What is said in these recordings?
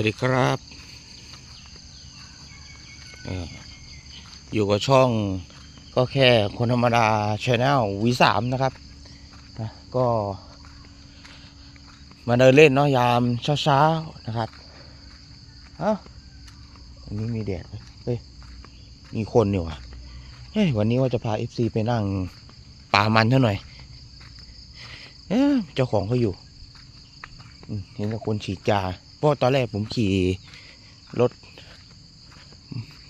วัสดีครับอยู่กับช่องก็แค่คนธรรมดาชาแนลวีสามนะครับนะก็มาเดินเล่นเนาะยามเช้าๆนะครับเอ้าวันนี้มีแดดมเฮ้ยมีคนอยู่อะเฮ้ยวันนี้ว่าจะพาเอฟซีไปนั่งป่ามันเท่าหน่อยเอ๊ะเจ้าของเขาอยู่เห็นแต่คนฉีดยา เพราะตอนแรกผมขี่รถ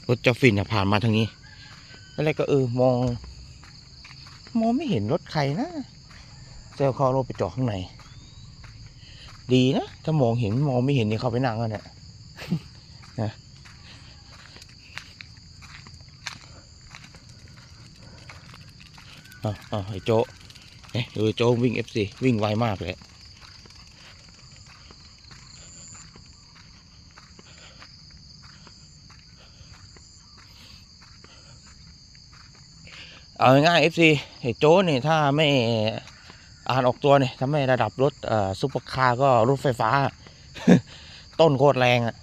รถเจ้าฟินเนี่ยผ่านมาทางนี้แล้วแรกก็เออมอง มองไม่เห็นรถใครนะเจ้าเขาเอารถไปจอดข้างใน ดีนะ ถ้ามองเห็นมองไม่เห็นนี่เขาไปนั่งกันเนี่ยนะอะอะไอ้โจเอ๊ะดูไอ้โจวิ่งเอฟซีวิ่งไวมากเลย เอาง่ายเอฟซีไอ้โจ้นี่ถ้าไม่อ่านออกตัวเนี่ยถ้าไม่ระดับรถซุปเปอร์คาร์ก็รถไฟฟ้า ต้นโคตรแรงอะ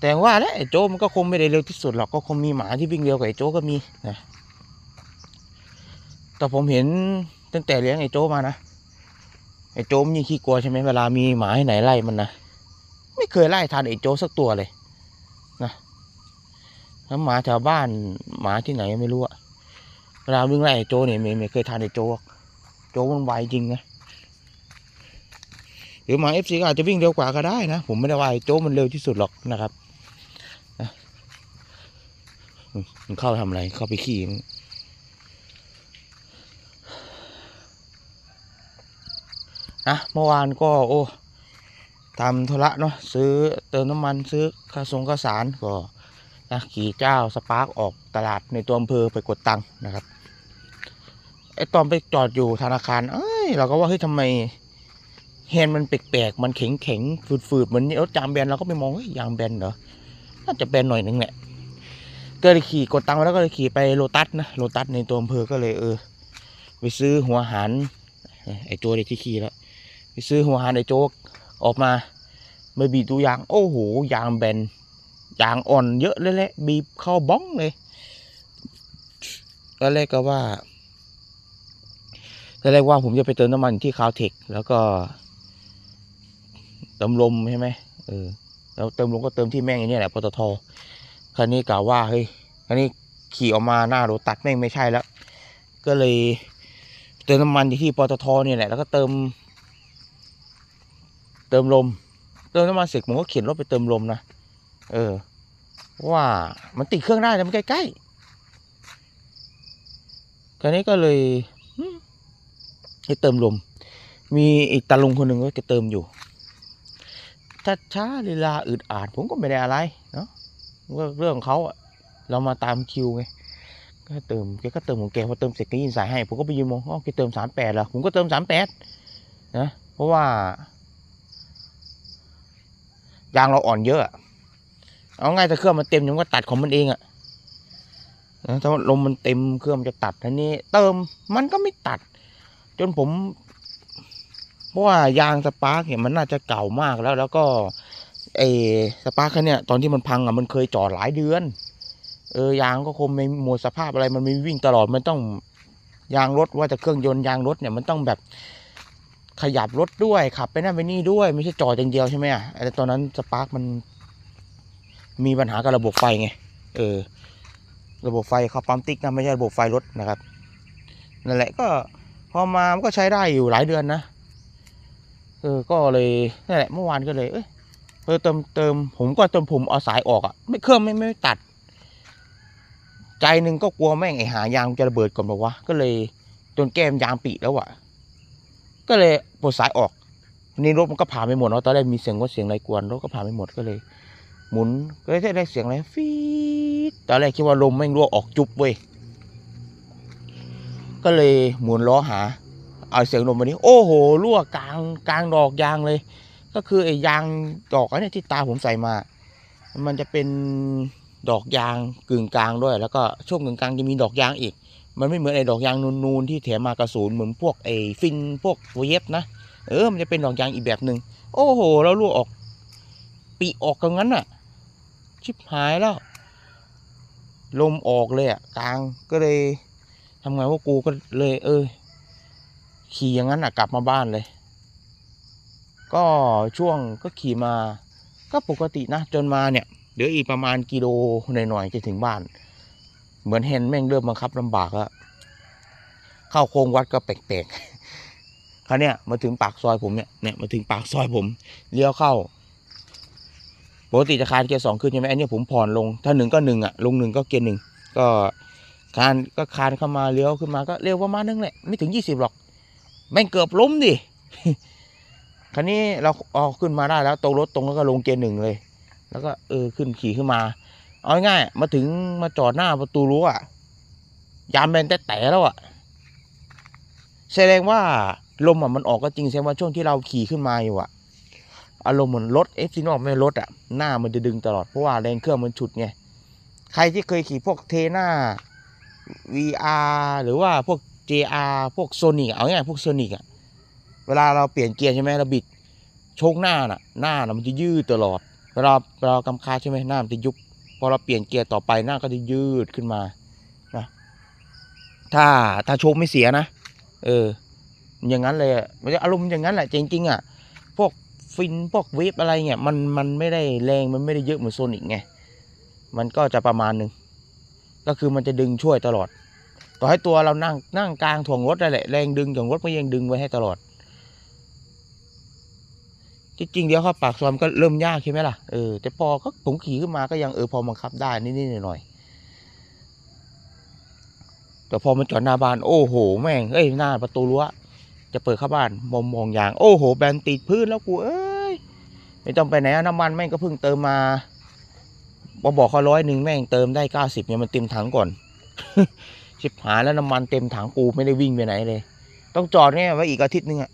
แต่ว่าแล้วไอ้โจ้มันก็คงไม่ได้เร็วที่สุดหรอกก็คงมีหมาที่วิ่งเร็วกว่าไอ้โจ้ก็มีนะแต่ผมเห็นตั้งแต่เลี้ยงไอ้โจ้มานะไอ้โจ้มยิ่งขี้กลัวใช่ไหมเวลามีหมาที่ไหนไล่มันนะไม่เคยไล่ทันไอ้โจ้สักตัวเลย แล้วหมาแถวบ้านหมาที่ไหนไม่รู้อะเวลาวิ่งไล่ไอ้โจเนี่ยไม่เคยทานไอ้โจโจมันไวจริงนะหรือหมาเอฟซีก็อาจจะวิ่งเร็วกว่าก็ได้นะ ผมไม่ได้ว่าไอ้โจมันเร็วที่สุดหรอกนะครับมันเข้าทำอะไรเข้าไปขี่นะเมื่อวานก็โอ้ทำธุระเนาะซื้อเติมน้ำมันซื้อข้าวสงข้าสารก็ นะขี่เจ้าสปาร์กออกตลาดในตัวอำเภอไปกดตังค์นะครับไอตอนไปจอดอยู่ธนาคาร เอ้ยเราก็ว่าเฮ้ยทำไมแฮนด์มันแปลกๆมันแข็งๆฝืดๆเหมือนรถยางแบนเราก็ไปมองเฮ้ยยางแบนเหรอน่าจะแบนหน่อยหนึ่งแหละก็เลยขี่กดตังค์แล้วก็เลยขี่ไปโลตัสนะโลตัสในตัวอำเภอก็เลยเออ ไปซื้อหัวหันไอโจเด็กที่ขี่แล้วไปซื้อหัวหันไอโจกออกมาไม่บีบดูยาง โอ้โหยางแบน ยางอ่อนเยอะเลยแหละบีบเข้าบ้องเลยตอนแรกก็ว่าตอนแรกว่าผมจะไปเติมน้ำมันที่คาวเทคแล้วก็เติมลมใช่ไหมเออแล้วเติมลมก็เติมที่แม่งอย่างนี้แหละปตทคราวนี้กล่าวว่าเฮ้ยคราวนี้ขี่ออกมาหน้าโรตัดแม่งไม่ใช่แล้ว ก็เลยเติมน้ำมันที่ปตทเนี่ยแหละแล้วก็เติม เติมลม เติมน้ำมันเสร็จผมก็เข็นรถไปเติมลมนะ เออ ว่ามันติดเครื่องได้แต่มันใกล้ๆคราวนี้ก็เลยอืมให้เติมลม มีอีกตาลุงคนหนึ่งก็จะเติมอยู่ถ้าช้าเวลาอึดอาดผมก็ไม่ได้อะไรเนาะก็เรื่องของเขาอะเรามาตามคิวไงก็เติมแกก็เติมของแกพอเติมเสร็จก็ยินสายให้ ผมก็ไปยืนมองอ๋อแกเติมสามแปดแล้วผมก็เติมสามแปดนะเพราะว่ายางเราอ่อนเยอะ เอาง่ายแต่เครื่องมันเต็มมันก็ตัดของมันเองอะนะถ้าลมมันเต็มเครื่องมันจะตัดทีนี้ เติมมันก็ไม่ตัด จนผมเพราะว่ายางสปาร์กเนี่ยมันน่าจะเก่ามากแล้วแล้วก็ไอ้สปาร์กคันเนี่ยตอนที่มันพังอะมันเคยจอดหลายเดือน เออยางก็คงไม่หมดสภาพอะไรมันไม่วิ่งตลอดมันต้องยางรถว่าจะเครื่องยนต์ยางรถเนี่ยมันต้องแบบขยับรถด้วยขับไปนั่นไปนี่ด้วย ไม่ใช่จอดอย่างเดียวใช่ไหมอะแต่ตอนนั้นสปาร์กมัน มีปัญหากับระบบไฟไง เออ ระบบไฟเขาปั๊มติ๊กนะไม่ใช่ระบบไฟรถนะครับ นั่นแหละก็พอมามันก็ใช้ได้อยู่หลายเดือนนะ เออ ก็เลยนั่นแหละเมื่อวานก็เลย เอ้ยเออเติมเติมผมก็เติมผมเอาสายออกอะ่ะ ไม่เครื่องไม่ไม่ตัด ใจหนึ่งก็กลัวแม่งไอหายางจะระเบิดก่อนบอกว่าก็เลยจนแก้มยางปีแล้วอะ่ะ ก็เลยปลดสายออกนี่รถมันก็ผ่านไปหมดเนาะตอนแรกมีเสียงว่าเสียงอะไรกวนรถก็ผ่านไปหมดก็เลย หมุนก็ได้ได้เสียงอะไรฟีดตอนแรกคิดว่าลมแม่งรั่วออกจุบเว้ยก็เลยหมุนล้อหา เอาเสียงลมมานี้ โอ้โหรั่วกลางกลางดอกยางเลย ก็คือไอ้ยางดอกอันนี้ที่ตาผมใส่มา มันจะเป็นดอกยางกึ่งกลางด้วย แล้วก็ช่วงกึ่งกลางจะมีดอกยางอีก มันไม่เหมือนไอ้ดอกยางนูนๆที่แถมมากระสุนเหมือนพวกไอ้ฟินพวกเวฟนะเออมันจะเป็นดอกยางอีกแบบหนึ่งโอ้โห แล้วรั่วออกปีออกกันงั้นน่ะ ชิบหายแล้ว ลมออกเลยอะกลางก็เลยทำไงว่ากูก็เลย เออ ขี่อย่างนั้นอะ กลับมาบ้านเลย ก็ช่วงก็ขี่มา ก็ปกตินะ จนมาเนี่ยเดี๋ยวอีกประมาณกิโลหน่อยๆจะถึงบ้าน เหมือนเห็นแม่งเริ่มบังคับลำบากแล้วเข้าโค้งวัดก็แปลกๆคราวเนี้ยมาถึงปากซอยผมเนี่ยเนี่ยมาถึงปากซอยผมเลี้ยวเข้า ปกติจะคานเกียร์สองขึ้นใช่ไหมอันนี้ผมผ่อนลง ถ้าหนึ่งก็หนึ่งอะลงหนึ่งก็เกียร์หนึ่งก็คานก็คานเข้ามาเลี้ยวขึ้นมาก็เร็วประมาณนึงแหละไม่ถึงยี่สิบหรอกแม่งเกือบล้มดิคราวนี้เราเอาขึ้นมาได้แล้วตรงรถตรงแล้วก็ลงเกียร์หนึ่งเลย แล้วก็เออขึ้นขี่ขึ้นมา เอาง่ายๆมาถึงมาจอดหน้าประตูรั้วอะยามแบนแต่แต่แล้วอะแสดงว่าลมอะมันออกก็จริงแสดงว่าช่วงที่เราขี่ขึ้นมาอยู่อะ อารมณ์เหมือนรถเอฟซีนอกไม่รถอะหน้ามันจะดึงตลอดเพราะว่าแรงเครื่องมันฉุดไงใครที่เคยขี่พวกเทน่า VR หรือว่าพวก JR พวกโซนิกเอาง่ายๆพวกโซนิกอะเวลาเราเปลี่ยนเกียร์ใช่ไหมเราบิดโชคหน้าน่ะ หน้าน่ะมันจะยืดตลอดเวลาเรากำคาใช่ไหมหน้ามันจะยุบพอเราเปลี่ยนเกียร์ต่อไปหน้าก็จะยืดขึ้นมานะถ้าถ้าโชคไม่เสียนะเอออย่างนั้นเลยอะมันจะอารมณ์อย่างนั้นแหละจริงๆอะ ฟินพวกเวฟอะไรเงี้ยมันมันไม่ได้แรงมันไม่ได้เยอะเหมือนโซนิกไงมันก็จะประมาณหนึ่งก็คือมันจะดึงช่วยตลอด ต่อให้ตัวเรานั่งนั่งกลางถ่วงรถได้แหละแรงดึงของรถมันยังดึงไว้ให้ตลอดที่จริงเดี๋ยวเข้าปากซอยมันก็เริ่มยากใช่ไหมล่ะเออแต่พอก็ผมขี่ขึ้นมาก็ยังเออพอบังคับได้นิดๆหน่อยๆแต่พอมันจอดหน้าบ้านโอ้โห แม่งเอ้ยหน้าประตูรั้ว จะเปิดเข้าบ้านมองมองอย่าง โอ้โห แบนติดพื้นแล้วกูเอ้ยไม่ต้องไปไหนน้ำมันแม่งก็เพิ่งเติมมาบอบอกเขาร้อยหนึ่งแม่งเติมได้เก้าสิบเนี่ยมันเต็มถังก่อนชิบหายแล้วน้ำมันเต็มถังกูไม่ได้วิ่งไปไหนเลย ต้องจอดเนี่ยไว้อีกอาทิตย์นึงอะ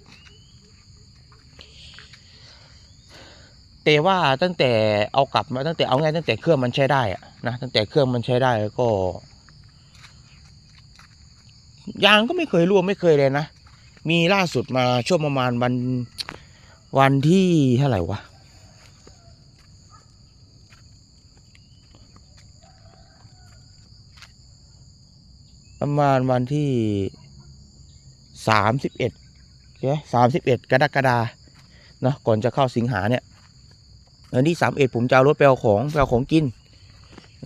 แต่ว่าตั้งแต่เอากลับมาตั้งแต่เอาไงตั้งแต่เครื่องมันใช้ได้อะนะตั้งแต่เครื่องมันใช้ได้ก็ยางก็ไม่เคยรั่วไม่เคยเลยนะ มีล่าสุดมาช่วงประมาณวันวันที่เท่าไหร่วะประมาณวันที่สามสิบเอ็ดใช่สามสิบเอ็ดกรกฎาเนาะก่อนจะเข้าสิงหาเนี่ยวันที่สามเอ็ดผมจะเอารถไปเอาของไปเอาของกิน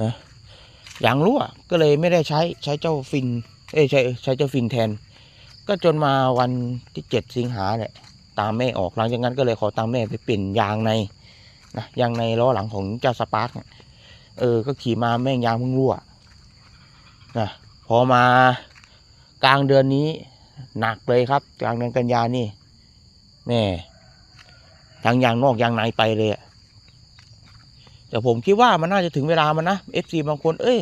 นะอย่างรั่วก็เลยไม่ได้ใช้ใช้เจ้าฟิน เอ้ใช้ใช้เจ้าฟินแทน ก็จนมาวันที่เจ็ดสิงหาเนี่ยตามแม่ออกหลังจากนั้นก็เลยขอตามแม่ไปเปลี่ยนยางในนะยางในล้อหลังของเจ้าสปาร์กเนี่ยเออ ก็ขี่มาแม่งยางเพิ่งรั่วนะพอมากลางเดือนนี้หนักเลยครับ กลางเดือนกันยานี่แม่ทั้งยางนอกยางในไปเลยอะแต่ผมคิดว่ามันน่าจะถึงเวลามันนะ FC บางคน เอ้ย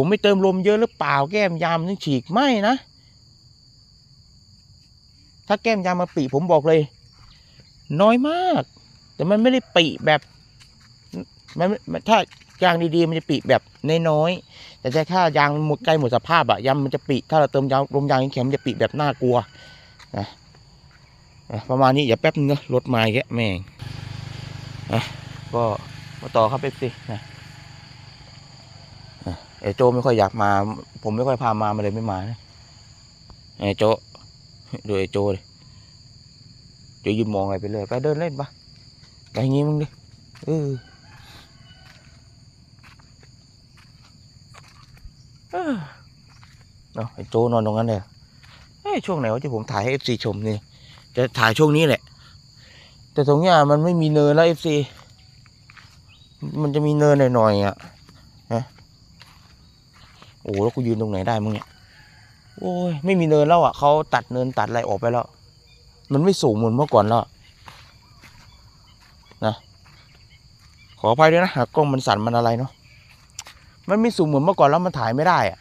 ผมไม่เติมลมเยอะหรือเปล่าแก้มยามนึงฉีกไม่นะ ถ้าแก้มยามมาปีผมบอกเลย น้อยมาก แต่มันไม่ได้ปีแบบมันถ้ายางดีๆมันจะปีแบบน้อยๆแต่ถ้ายางหมดใกล้หมดสภาพอะยางมันจะปีถ้าเราเติมยางลมยางแข็งมันจะปีแบบน่ากลัวนะประมาณนี้อย่าแป๊บนึงนะรถมาอีกแกแม่งก็มาต่อครับเอฟซีนะอะ ไอโจไม่ค่อยอยากมา ผมไม่ค่อยพามามาเลยไม่มานะไอโจดูไอโจเลยโจยืนมองอะไรไปเลยไปเดินเล่นปะไปอย่างงี้มึงดิเออเออเนาะไอโจนอนตรงนั้นเลยเอ้ยช่วงไหนวะที่ผมถ่ายให้เอฟซีชมนี่ จะถ่ายช่วงนี้แหละ แต่ตรงเนี้ยมันไม่มีเนินแล้วเอฟซีมันจะมีเนินหน่อยๆอะนะ อ้แล้วกูยืนตรงไหนได้มึงเนี่ยโอ้ยไม่มีเนินแล้วอะเขาตัดเนินตัดอะไรออกไปแล้ว มันไม่สูงเหมือนเมื่อก่อนแล้วนะขออภัยด้วยนะหากกล้องมันสั่นมันอะไรเนาะมันไม่สูงเหมือนเมื่อก่อนแล้วมันถ่ายไม่ได้อะ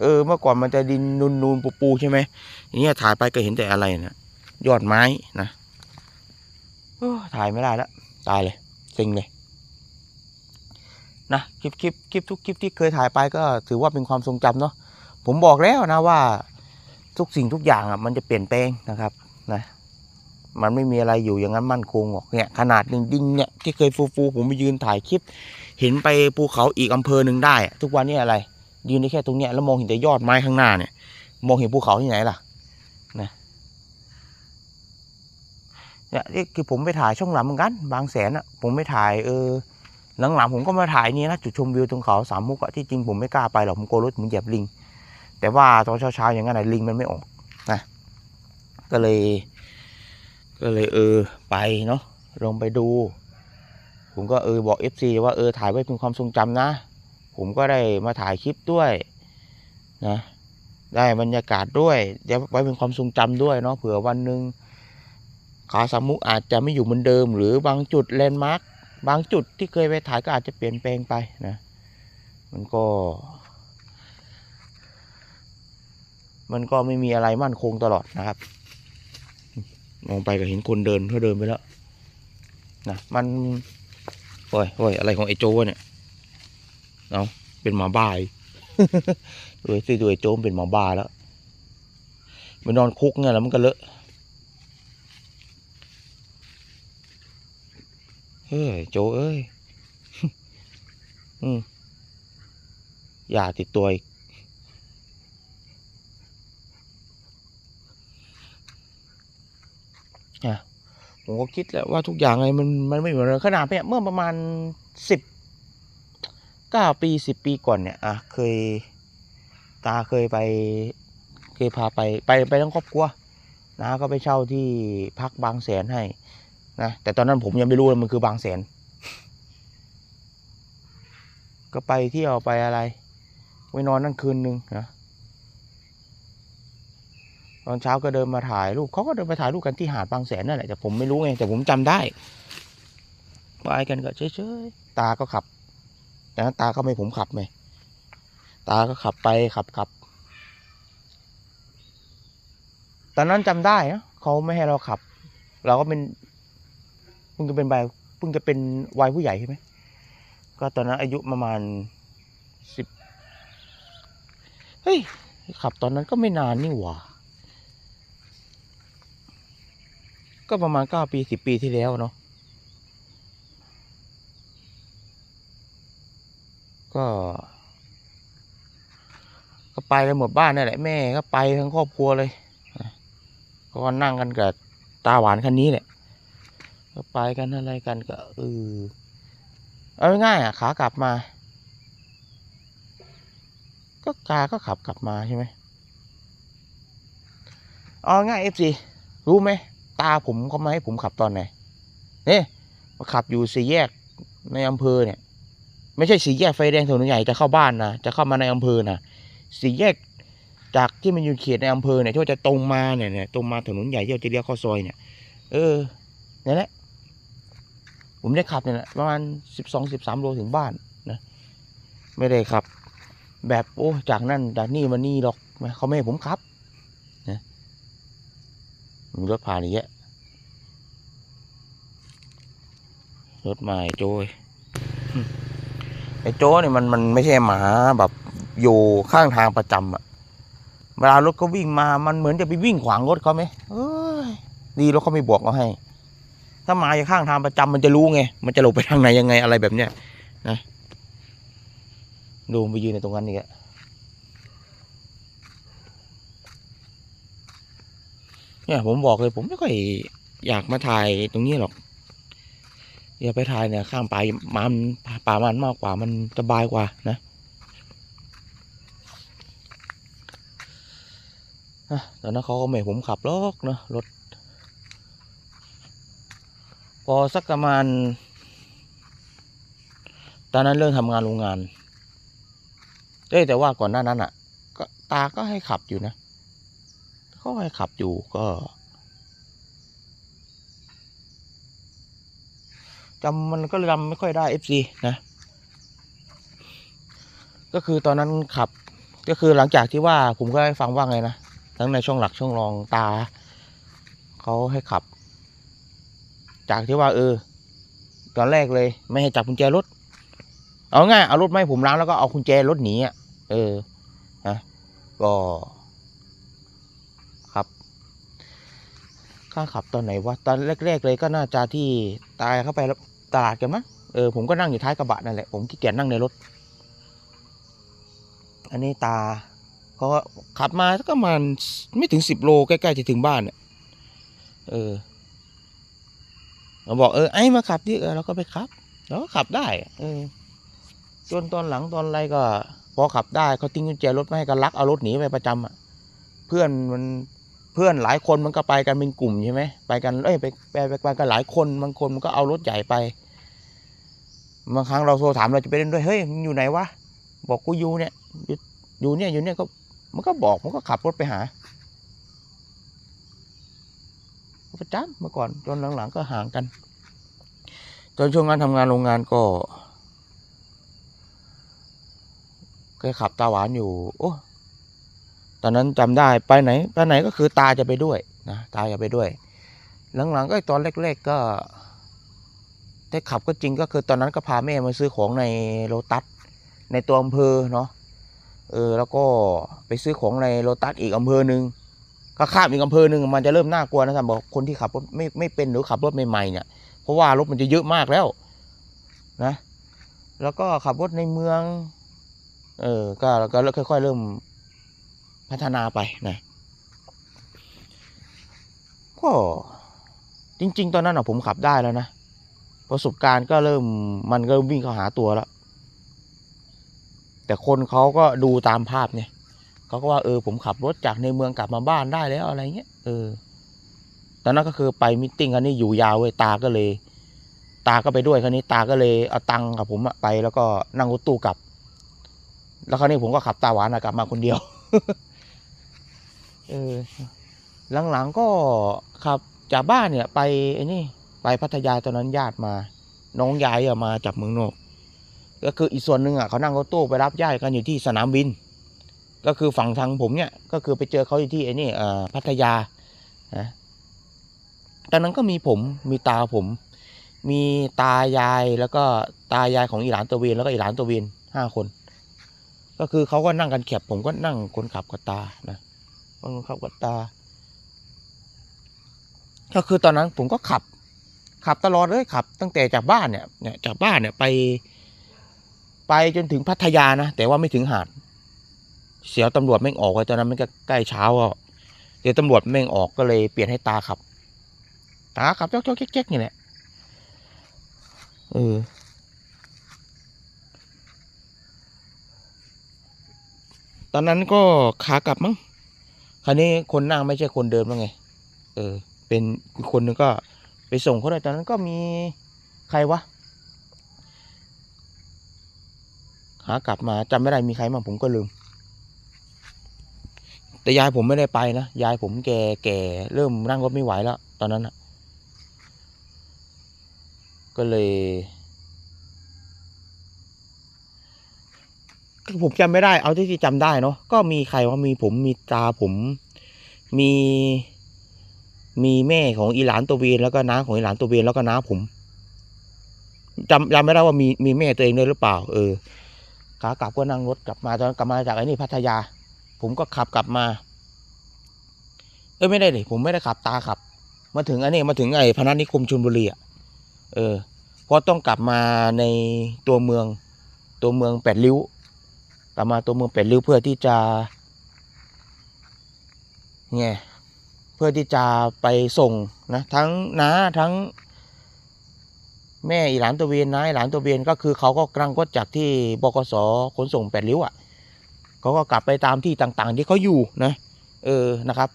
เออเมื่อก่อนมันจะดินนูนๆปูๆใช่ไหมอย่างเงี้ยถ่ายไปก็เห็นแต่อะไรนะยอดไม้นะถ่ายไม่ได้แล้วตายเลยเซ็งเลย นะคลิปคลิปคลิปทุกคลิปที่เคยถ่ายไปก็ถือว่าเป็นความทรงจำเนาะผมบอกแล้วนะว่าทุกสิ่งทุกอย่างอะมันจะเปลี่ยนแปลงนะครับนะมันไม่มีอะไรอยู่อย่างนั้นมั่นคงหรอกเนี่ยขนาดดิงๆเนี่ยที่เคยฟูๆผมไปยืนถ่ายคลิป เห็นไปภูเขาอีกอำเภอหนึ่งได้ ทุกวันนี้อะไร ยืนได้แค่ตรงเนี้ยแล้วมองเห็นแต่ยอดไม้ข้างหน้าเนี่ย มองเห็นภูเขาที่ไหนล่ะนะเนี่ยนี่คือผมไปถ่ายช่องหลังเหมือนกัน บางแสนอะผมไปถ่ายเออ หลังๆผมก็มาถ่ายนี่นะจุดชมวิวตรงเขาสามมุกอะที่จริงผมไม่กล้าไปหรอกผมกลัวรถผมเหยียบลิง แต่ว่าตอนเช้าๆอย่างนั้นนลิงมันไม่ออกนะก็เลย ก็เลยเออไปเนาะลงไปดู ผมก็เออบอก FC ว่าเออถ่ายไว้เป็นความทรงจำนะ ผมก็ได้มาถ่ายคลิปด้วยนะได้บรรยากาศด้วยเดี๋ยวไว้เป็นความทรงจำด้วยเนาะเผื่อวันหนึ่งขาสามมุกอาจจะไม่อยู่เหมือนเดิม หรือบางจุดแลนด์มาร์ค บางจุดที่เคยไปถ่ายก็อาจจะเปลี่ยนแปลงไปนะ มันก็ มันก็ไม่มีอะไรมั่นคงตลอดนะครับ มองไปก็เห็นคนเดินเขาเดินไปแล้วนะมันโอ้ยโอ้ยอะไรของไอ้โจวะเนี่ยเอาเป็นหมาบ้าดูไอ้สิดูไอ้โจมเป็นหมาบ้าแล้วมันนอนคุกเนี่ยแล้วมันก็เลอะ เฮ้ยโจเอ้ยอืมอย่าติดตัวอีกผมก็คิดแหล้วว่าทุกอย่างไงมันมันไม่เหมือนเดิมขนาดเนี่ยเมื่อประมาณสิบเก้าปีสิบปีก่อนเนี่ยอะเคยตาเคยไป เคยพาไปไปไปทั้งครอบครัวนะก็ไปเช่าที่พักบางแสนให้ นะแต่ตอนนั้นผมยังไม่รู้เลยมันคือบางแสน ก็ไปเที่ยวไปอะไรไปนอนนั่งคืนนึงนะตอนเช้าก็เดินมาถ่ายรูปเขาก็เดินไปถ่ายรูปกันที่หาดบางแสนนั่นแหละแต่ผมไม่รู้ไงแต่ผมจำได้ไปกันก็เฉยๆตาก็ขับแต่นั้นตาก็ไม่ผมขับไงตาก็ขับไปขับขับตอนนั้นจำได้นะเขาไม่ให้เราขับ เราก็เป็น พิ่งจะเป็นใบเพิ่งจะเป็นวัยผู้ใหญ่ใช่ไหมก็ตอนนั้นอายุประมาณสิบเฮ้ยขับตอนนั้นก็ไม่นานนี่หว่าก็ประมาณเก้าปีสิบปีที่แล้วเนาะก็ ก็ไปกันหมดบ้านนั่แหละแม่ก็ไปทั้งครอบครัวเลยก็นั่งกันกับตาหวานคันนี้แหละ ก็ไปกันอะไรกันก็เออเอาง่ายอะขากลับมา ก็กาก็ขับกลับมาใช่ไหมเอาง่ายเอฟซีรู้ไหมตาผมเขามาให้ผมขับตอนไหนเนี่ยมาขับอยู่สี่แยกในอำเภอเนี่ย ไม่ใช่สี่แยกไฟแดงถนนใหญ่จะเข้าบ้านนะจะเข้ามาในอำเภอนะสี่แยกจากที่มันอยู่เขตในอำเภอเนี่ยที่ว่าจะตรงมาเนี่ยเนี่ยตรงมาถนนใหญ่ที่เราจะเลี้ยวเข้าซอยเนี่ย เออนั่นแหละ ผมได้ขับเนี่ยนะประมาณสิบสองสิบสามโลถึงบ้านนะ ไม่ได้ขับ แบบโอ้จากนั่นจากนี่มานี่หรอกเขาไม่ให้ผมขับนะมีรถผ่านอีกแยะรถใหม่โจยไอ้โจ้เนี่ยมันมันไม่ใช่หมาแบบอยู่ข้างทางประจำอะเวลารถเขาวิ่งมามันเหมือนจะไปวิ่งขวางรถเขาไหมเอ้ยดีรถเขาไม่บอกเอาให้ ถ้ามาอยู่ข้างทางประจำมันจะรู้ไง มันจะหลบไปทางไหนยังไงอะไรแบบเนี้ยนะดูไปยืนในตรงนั้นนี่แกเนี่ยผมบอกเลยผมไม่ค่อยอยากมาถ่ายตรงนี้หรอก อย่าไปถ่ายเนี่ยข้างป่ามันป่ามันมากกว่ามันสบายกว่านะตอนนั้นเขาก็ไม่ผมขับหรอกเนะรถ อสักประมาณ ตอนนั้นเริ่มทำงานโรงงานเอ้แต่ว่าก่อนหน้านั้นอะ ก็ตาก็ให้ขับอยู่นะเขาให้ขับอยู่ก็จำมันก็จำไม่ค่อยได้ FC นะ ก็คือตอนนั้นขับ ก็คือหลังจากที่ว่าผมก็ให้ฟังว่าไงนะ ทั้งในช่องหลักช่องรองตา เขาให้ขับ จากที่ว่าเออ ตอนแรกเลย ไม่ให้จับกุญแจรถ เอาง่ายเอารถไม่ผมล้างแล้วก็เอากุญแจรถหนีอะเออนะก็ข้าขับตอนไหนวะตอนแรก ๆ เลยก็น่าจะที่ตายเข้าไปตลาดกันมั้งเออผมก็นั่งอยู่ท้ายกระบะนั่นแหละผมขี้เกียจนั่งในรถ อันนี้ตาเขาขับมาสักประมาณไม่ถึงสิบโลใกล้ๆจะถึงบ้านเนี่ยเออ เราบอกเออไอ้มาขับดิเออเราก็ไปขับเราก็ขับได้ เออจนตอนหลังตอนอะไรก็ พอขับได้เขาทิ้งกุญแจรถไม่ให้กันลักเอารถหนีไปประจำอะเพื่อนมันเพื่อนหลายคนมันก็ไปกันเป็นกลุ่มใช่ไหมไปกันเอ้ยไปไปไปกันหลายคนบางคนมันก็เอารถใหญ่ไปบางครั้งเราโทรถามเราจะไปเล่นด้วยเฮ้ยมึงอยู่ไหนวะบอกกูอยู่เนี่ยอยู่อยู่เนี่ยอยู่เนี่ยก็มันก็บอกมันก็ขับรถไปหา ประจำเมื่อก่อนจนหลังๆก็ห่างกัน จนช่วงนั้นทำงานโรงงานก็เคยขับตาหวานอยู่ โอ้ตอนนั้นจำได้ไปไหนไปไหนก็คือตาจะไปด้วยนะตาจะไปด้วย หลังๆก็ตอนเล็กๆก็ได้ขับก็จริงก็คือตอนนั้นก็พาแม่มาซื้อของในโลตัสในตัวอำเภอเนาะเออแล้วก็ไปซื้อของในโลตัสอีกอำเภอหนึ่ง ก็ข้ามอีกอำเภอหนึ่งมันจะเริ่มน่ากลัวนะท่านบอกคนที่ขับรถไม่ไม่เป็นหรือขับรถใหม่ๆเนี่ย เพราะว่ารถมันจะเยอะมากแล้วนะ แล้วก็ขับรถในเมือง เออก็ก็ค่อยๆเริ่มพัฒนาไปนะก็จริง ๆ ตอนนั้นผมขับได้แล้วนะประสบการณ์ก็เริ่มมันก็วิ่งเข้าหาตัวแล้ว แต่คนเขาก็ดูตามภาพเนี่ย เขาก็ว่าเออผมขับรถจากในเมืองกลับมาบ้านได้แล้วอะไรเงี้ยเออตอนนั้นก็คือไปมิทติ้งคันนี้อยู่ยาวเว้ยตาก็เลย ตาก็ไปด้วยคันนี้ตาก็เลยเอาตังค์กับผมอะไป แล้วก็นั่งรถตู้กลับ แล้วคราวนี้ผมก็ขับตาหวานกลับมาคนเดียว เออ หลังๆก็ขับจากบ้านเนี่ย ไปไอ้นี่ ไปพัทยาตอนนั้นญาติมา น้องยายอะมาจากเมืองนอกก็คืออีกส่วนหนึ่งอะเขานั่งรถตู้ไปรับญาติกันอยู่ที่สนามบิน ก็คือฝั่งทางผมเนี่ย ก็คือไปเจอเขาอยู่ที่ไอ้นี่พัทยานะตอนนั้นก็มีผมมีตาผม มีตายายแล้วก็ตายายของอีหลานตัวเวียนแล้วก็อีหลานตัวเวียนห้าคน ก็คือเขาก็นั่งกันแคบผมก็นั่งคนขับกับตานะคนขับกับตา ก็คือตอนนั้นผมก็ขับ ขับตลอดเลยขับ ตั้งแต่จากบ้านเนี่ยเนี่ยจากบ้านเนี่ยไป ไปจนถึงพัทยานะแต่ว่าไม่ถึงหาด เสียวตำรวจแม่งออกไปตอนนั้นมันก็ใกล้เช้าอะเดี๋ยวตำรวจแม่งออกก็เลยเปลี่ยนให้ตาขับ ตาขับเจ้าเจ้าแจ๊กๆนี่แหละเออตอนนั้นก็ขากลับมั้งคราวนี้คนนั่งไม่ใช่คนเดินแล้วไง เออ เป็นคนหนึงก็ไปส่งเขาด้วยตอนนั้นก็มีใครวะขากลับมาจำไม่ได้มีใครบ้างผมก็ลืม แต่ยายผมไม่ได้ไปนะ ยายผมแก่แก่เริ่มนั่งรถไม่ไหวแล้ว ตอนนั้นอะก็เลยผมจำไม่ได้ เอาที่ที่จำได้เนาะก็มีใครว่ามีผมมีตาผม มี มีแม่ของอีหลานตัวเวียนแล้วก็น้าของอีหลานตัวเวียนแล้วก็น้าผมจำจำไม่ได้ว่ามีมีแม่ตัวเองด้วยหรือเปล่า เออขากลับก็นั่งรถกลับมาตอนกลับมาจากไอ้นี่พัทยา ผมก็ขับกลับมา เออไม่ได้เลยผมไม่ได้ขับตาขับ มาถึงอันนี้มาถึงไอ้พนัสนิคมชลบุรีอะเออเพราะต้องกลับมาในตัวเมืองตัวเมืองแปดริ้ว กลับมาตัวเมืองแปดริ้วเพื่อที่จะไงเพื่อที่จะไปส่งนะทั้งน้าทั้ง แม่อีหลานตัวเวียนนะอีหลานตัวเวียนก็คือเขาก็กลังก็จากที่บกสขนส่งแปดริ้วอะ เขาก็กลับไปตามที่ต่างๆ ที่เขาอยู่นะเออนะครับ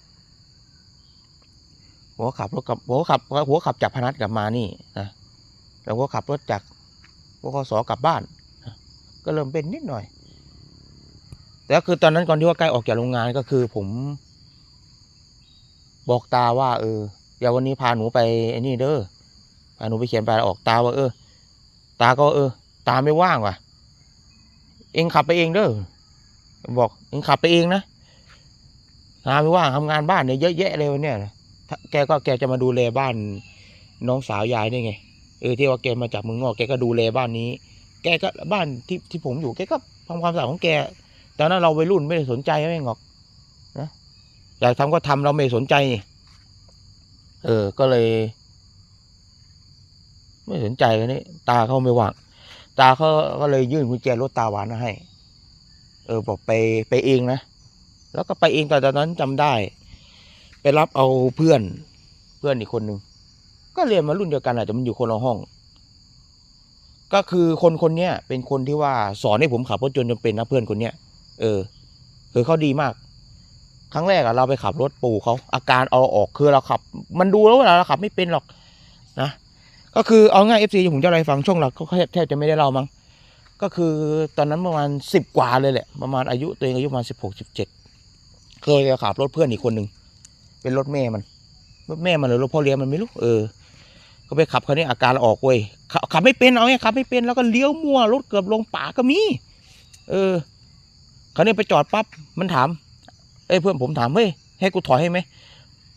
หัวขับรถกับหัวขับหัวขับจากพนัสกลับมานี่นะแล้วก็ขับรถจากบกสกลับบ้านนะก็เริ่มเป็นนิดหน่อย แต่ก็คือตอนนั้นก่อนที่ว่าใกล้ออกจากโรงงานก็คือผม บอกตาว่า เออเดี๋ยววันนี้พาหนูไปไอ้นี่เด้อพาหนูไปเขียนใบลออกตาว่าเออ ตาก็เออ ตาไม่ว่างว่ะ เองขับไปเองเด้อ บอกเองขับไปเองนะตาไม่ว่างทำงานบ้านเนี่ยเยอะแยะเลยวันเนี้ยแกก็แกจะมาดูแลบ้านน้องสาวยายนี่ไง เออที่ว่าแกมาจากเมืองนอกแกก็ดูแลบ้านนี้ แกก็บ้านที่ที่ผมอยู่แกก็ทำความสะอาดของแกตอนนั้นเราวัยรุ่นไม่ได้สนใจไม่หรอกนะอยากทำก็ทำเราไม่สนใจนี่เออ ก็เลย ไม่สนใจกันนี้ตาเขาไม่ว่างตาเขาก็เลยยื่นกุญแจรถตาหวานมาให้ เออบอกไปไปเองนะ แล้วก็ไปเองแต่ตอนนั้นจำได้ ไปรับเอาเพื่อนเพื่อนอีกคนหนึ่งก็เรียนมารุ่นเดียวกันอาจจะมันอยู่คนละห้อง ก็คือคนคนเนี้ยเป็นคนที่ว่าสอนให้ผมขับรถยนจนเป็นนะเพื่อนคนเนี้ยเออคือเขาดีมาก ครั้งแรกอะเราไปขับรถปู่เขาอาการเอาออกคือเราขับ มันดูแล้วเวลาเราขับไม่เป็นหรอกนะก็คือเอาง่ายเอฟซีผมจะอะไรฟังช่วงหลักเขาแทบแทบจะไม่ได้เล่ามั้ง ก็คือตอนนั้นประมาณสิบกว่าเลยแหละ ประมาณอายุตัวเองอายุประมาณสิบหกสิบเจ็ดเคยขับรถเพื่อนอีกคนหนึ่งเป็นรถแม่มันรถแม่มันหรือรถพ่อเลี้ยงมันไม่รู้เออ ก็ไปขับคันนี้อาการออกเว้ยขับขับไม่เป็นเอาไงขับไม่เป็นแล้วก็เลี้ยวมั่วรถเกือบลงป่าก็มี เออคันนี้ไปจอดปั๊บมันถามเอ้เพื่อนผมถามเฮ้ยให้กูถอยให้ไหม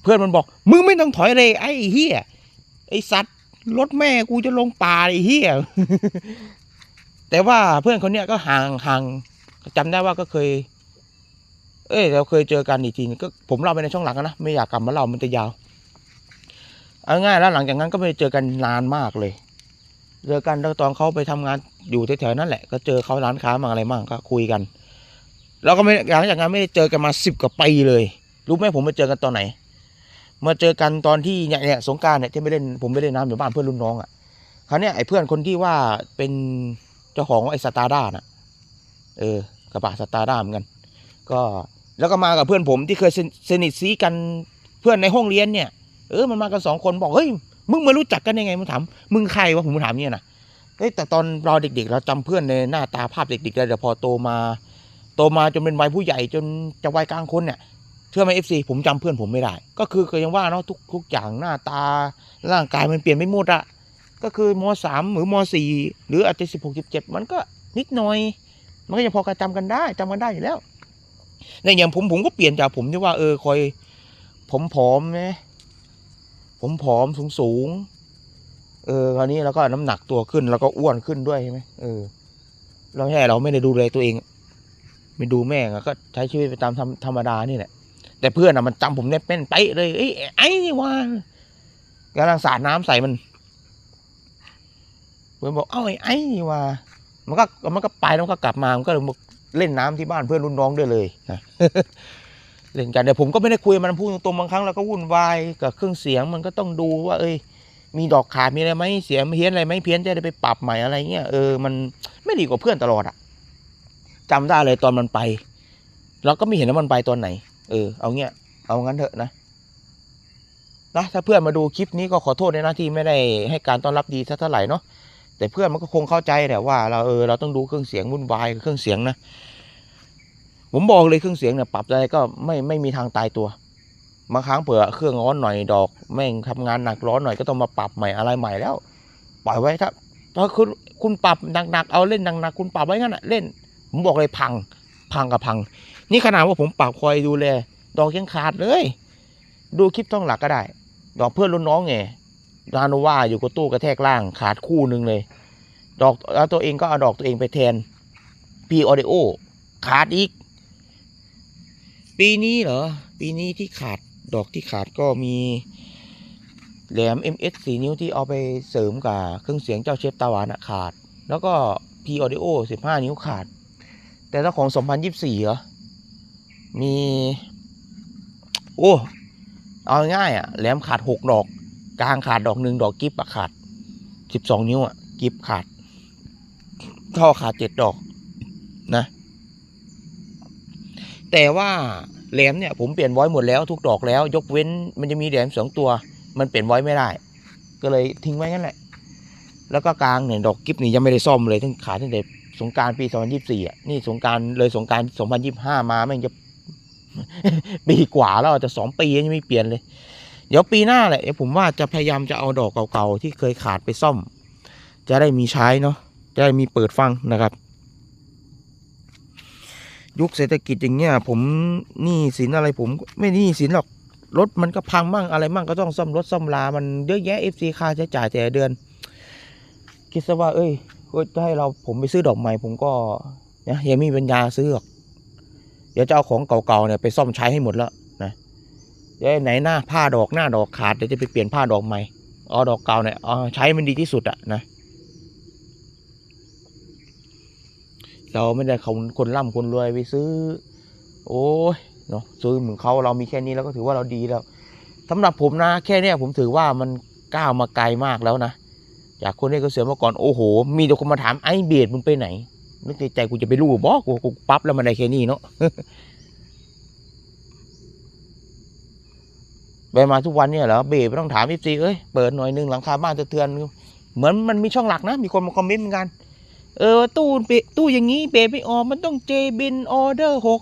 เพื่อนมันบอกมึงไม่ต้องถอยเลยไอ้เฮียไอ้สัตว์รถแม่กูจะลงป่าไอ้เฮีย แต่ว่าเพื่อนคนเนี้ยก็ห่างห่างจำได้ว่าก็เคย เอ้ย เราเคยเจอกันอีกทีนึงก็ผมเล่าไปในช่องหลังนะไม่อยากกลับมาเล่ามันจะยาวเอาง่ายแล้วหลังจากนั้นก็ไม่ได้เจอกันนานมากเลยเจอกันตอนเขาไปทำงานอยู่แถวๆนั่นแหละ ก็เจอเขาร้านค้ามั่งอะไรมั่งก็คุยกันเราก็ไม่หลังจากนั้นไม่ได้เจอกันมาสิบกว่าปีเลยรู้ไหมผมมาเจอกันตอนไหนมาเจอกันตอนที่เนี่ยเนี่ยสงการเนี่ยที่ไม่เล่นผมไม่เล่นน้ำอยู่บ้านเพื่อนรุ่นน้องอะคราวเนี้ยไอ้เพื่อนคนที่ว่าเป็น จ้าของไอ้สตาร์ด้าน่ะ เออ กระบะสตาร์ด้าเหมือนกัน ก็แล้วก็มากับเพื่อนผมที่เคยสนิทซีกันเพื่อนในห้องเรียนเนี่ย เออ มันมากันสองคนบอก เฮ้ย มึงมารู้จักกันยังไงมึงถาม มึงใครวะ ผมถามเนี่ยนะเฮ้ย แต่ตอนเราเด็กๆ เราจำเพื่อนในหน้าตาภาพเด็กๆได้แต่พอโตมา โตมาจนเป็นวัยผู้ใหญ่จนจะวัยกลางคนเนี่ยเชื่อไหมเอฟซีผมจำเพื่อนผมไม่ได้ ก็คือเคยยังว่าเนาะทุกทุกอย่างหน้าตาร่างกายมันเปลี่ยนไปหมดอะ ก็คือมสามหรือมสี่หรืออาจจะสิบหกสิบเจ็ดมันก็นิดหน่อย มันก็ยังพอกระจำกันได้จำกันได้อยู่แล้วในอย่างผมผมก็เปลี่ยนจากผมที่ว่าเออคอยผมผอมไหผมผอมสูงสูงเออคราวนี้แล้วก็น้ำหนักตัวขึ้น แล้วก็อ้วนขึ้นด้วยใช่ไหมเออเราแค่เราไม่ได้ดูแลตัวเอง ไม่ดูแม่ก็ใช้ชีวิตไปตามธรรมดานี่แหละแต่เพื่อนอะมันจำผมได้เป็นไปะเลยเอ้ไอ้นี่วะกำลังสาดน้ำใส่มัน เพื่อนบอกเอ้าไอ้ไอ้นี่วะมันก็มันก็ไปแล้วมันก็กลับมามันก็เลยมาเล่นน้ำที่บ้านเพื่อนรุ่นน้องด้วยเลยนะเล่นกันแต่ผมก็ไม่ได้คุยมันพูดตรงๆบางครั้งเราก็วุ่นวายกับเครื่องเสียงมันก็ต้องดูว่า เอ้ย มีดอกขาดมีอะไรไหมเสียงเพี้ยนอะไรไหมเพี้ยนจะได้ไปปรับใหม่อะไรเงี้ยเออมันไม่ดีกว่าเพื่อนตลอดอะจำได้เลยตอนมันไป เราก็ไม่เห็นว่ามันไปตอนไหน เออ เอาเงี้ยเอางั้นเถอะนะนะถ้าเพื่อนมาดูคลิปนี้ก็ขอโทษในหน้าที่ไม่ได้ให้การต้อนรับดีสักเท่าไหร่เนาะ แต่เพื่อนมันก็คงเข้าใจแหละว่าเราเออเราต้องดูเครื่องเสียงวุ่นวายเครื่องเสียงนะ ผมบอกเลยเครื่องเสียงเนี่ยปรับอะไรก็ไม่ไม่มีทางตายตัวบางครั้งเผื่อเครื่องร้อนหน่อยดอก แม่งทำงานหนักร้อนหน่อยก็ต้องมาปรับใหม่อะไรใหม่แล้ว ปล่อยไว้ถ้าถ้าคุณคุณปรับหนักๆเอาเล่นหนักๆคุณปรับไว้งั้นอะเล่น ผมบอกเลยพัง พังกับพัง นี่ขนาดว่าผมปรับคอยดูแลดอกยังขาดเลย ดูคลิปต้องหลักก็ได้ ดอกเพื่อนรุ่นน้องไง นาโนว่าอยู่กับตู้กระแทกล่างขาดคู่หนึ่งเลย ดอกแล้วตัวเองก็เอาดอกตัวเองไปแทนพีออเดโอขาดอีก ปีนี้เหรอ ปีนี้ที่ขาดดอกที่ขาดก็มีแหลม MS 4 นิ้วที่เอาไปเสริมกับเครื่องเสียงเจ้าเชฟตาหวานะขาด แล้วก็ P Audio 15 นิ้วขาด แต่ถ้าของ 2024เหรอ มี โอ้ เอาง่ายอะ แหลมขาด 6 ดอก กลางขาดดอกหนึ่งดอกกิฟอะขาด12นิ้วอะกิฟขาดท่อขาด7ดดอกนะ แต่ว่าแหลมเนี่ยผมเปลี่ยนไว้หมดแล้วทุกดอกแล้ว ยกเว้นมันจะมีแหลมสองตัว มันเปลี่ยนไว้ไม่ได้ ก็เลยทิ้งไว้งั้นแหละ แล้วก็กลางเนี่ยดอกกิฟนี่ยังไม่ได้ซ่อมเลยทั้งขาตั้งแต่สงการปี2024อะนี่สงการเลยสงการาร2025มาแม่งจะปีกว่าแล้วจะสองปียังไม่เปลี่ยนเลย เดี๋ยวปีหน้าแหละผมว่าจะพยายามจะเอาดอกเก่าๆที่เคยขาดไปซ่อม จะได้มีใช้เนาะจะได้มีเปิดฟังนะครับ ยุคเศรษฐกิจอย่างเงี้ยผมหนี้สินอะไรผมไม่หนี้สินหรอกรถมันก็พังมั่งอะไรมั่งก็ต้องซ่อมรถซ่อมลา มันเยอะแยะเอฟซีค่าใช้จ่ายแต่เดือน คิดซะว่า เอ้ยจะให้เราผมไปซื้อดอกใหม่ ผมก็นะยังไมมีปัญญาซื้อหรอกเดี๋ยวจะเอาของเก่าๆเนี่ยไปซ่อมใช้ให้หมดแล้ว เดี๋ยวไหนหน้าผ้าดอกหน้าดอกขาดเดี๋ยวจะไปเปลี่ยนผ้าดอกใหม่เอาดอกเก่าเนี่ยเอาใช้มันดีที่สุดอะนะเราไม่ได้คนคนร่ำคนรวยไปซื้อ โอ้ยเนาะซื้อเหมือนเขาเรามีแค่นี้แล้วก็ถือว่าเราดีแล้วสำหรับผมนะแค่เนี้ยผมถือว่ามันก้าวมาไกลมากแล้วนะจากคนที่เขาเสียมื่อก่อนโอ้โห มีแต่คนมาถามไอ้เบียดมึงไปไหนนึกในใจกูจะไปรู้บอกกูปั๊บแล้วมันได้แค่นี้เนาะ ไปมาทุกวันเนี่ยเหรอเบรไม่ต้องถามพี่ซีเอ้ยเปิดหน่อยนึงหลังคาบ้านสะเทือน เหมือนมันมีช่องหลักนะ มีคนมาคอมเมนต์เหมือนกัน เออตู้เปตู้อย่างนี้เบรไม่ออกมันต้องเจบินออเดอร์หก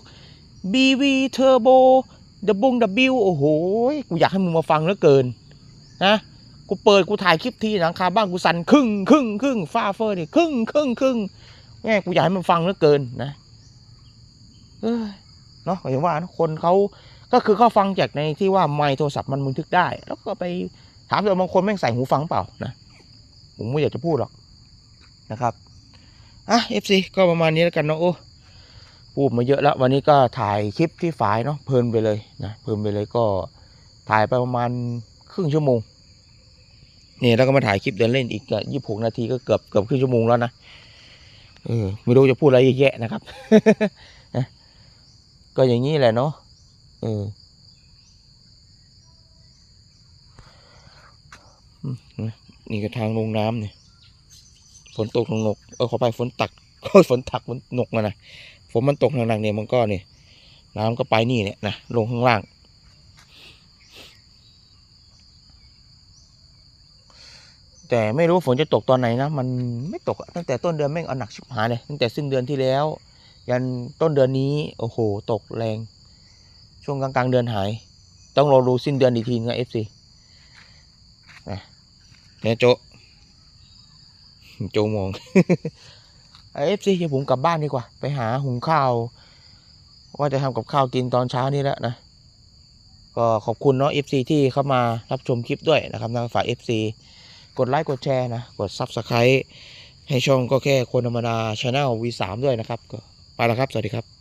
บีวีเทอร์โบดับบงดับบิวโอ้โหกูอยากให้มึงมาฟังเหลือเกินนะกูเปิดกูถ่ายคลิปที่หลังคาบ้านกูสั่นครึ่งครึ่งครึ่งฟ้าเฟอร์นี่ครึ่งครึ่งครึ่งแง่กูอยากให้มันฟังเหลือเกินนะเออเนาะอย่างว่านะคนเขา ก็คือเขาฟังจากในที่ว่าไมค์โทรศัพท์มันบันทึกได้ แล้วก็ไปถามแต่บางคนแม่งใส่หูฟังเปล่านะผมไม่อยากจะพูดหรอกนะครับอะ FC ก็ประมาณนี้แล้วกันเนาะโอ้พูดมาเยอะแล้ว วันนี้ก็ถ่ายคลิปที่ฝายเนาะเพลินไปเลยนะเพลินไปเลยก็ถ่ายไปประมาณครึ่งชั่วโมงนี่แล้วก็มาถ่ายคลิปเดินเล่นอีกยี่สิบหกนาทีก็เกือบเกือบครึ่งชั่วโมงแล้วนะเออไม่รู้จะพูดอะไรเยอะแยะนะครับ ก็อย่างนี้แหละเนาะ เออนี่ก็ทางลงน้ำเนี่ยฝนตกลงนกเออขอไปฝนตักก็ฝนตักฝนนกมานะฝนมันตกหนักๆเนี่ยมันก็เนี่ยน้ำก็ไปนี่เนี่ยนะลงข้างล่าง แต่ไม่รู้ฝนจะตกตอนไหนนะ มันไม่ตกตั้งแต่ต้นเดือนแม่งเอาหนักชิบหายเลยตั้งแต่สิ้นเดือนที่แล้ว ยันต้นเดือนนี้ โอ้โห ตกแรง ช่วงกลางๆเดือนหาย ต้องรอดูสิ้นเดือนอีกทีนึงเอฟซีนะเนี่ยโจโจมองเอฟซีเดี๋ยวผมกลับบ้านดีกว่า ไปหาหุงข้าว ว่าจะทำกับข้าวกินตอนเช้านี้แล้วนะ ก็ขอบคุณเนาะ FC ที่เข้ามารับชมคลิปด้วยนะครับทางฝ่าย FC กดไลค์กดแชร์นะ กด Subscribe ให้ช่องก็แค่คนธรรมดาช anel V3 ด้วยนะครับ ก็ไปแล้วครับ สวัสดีครับ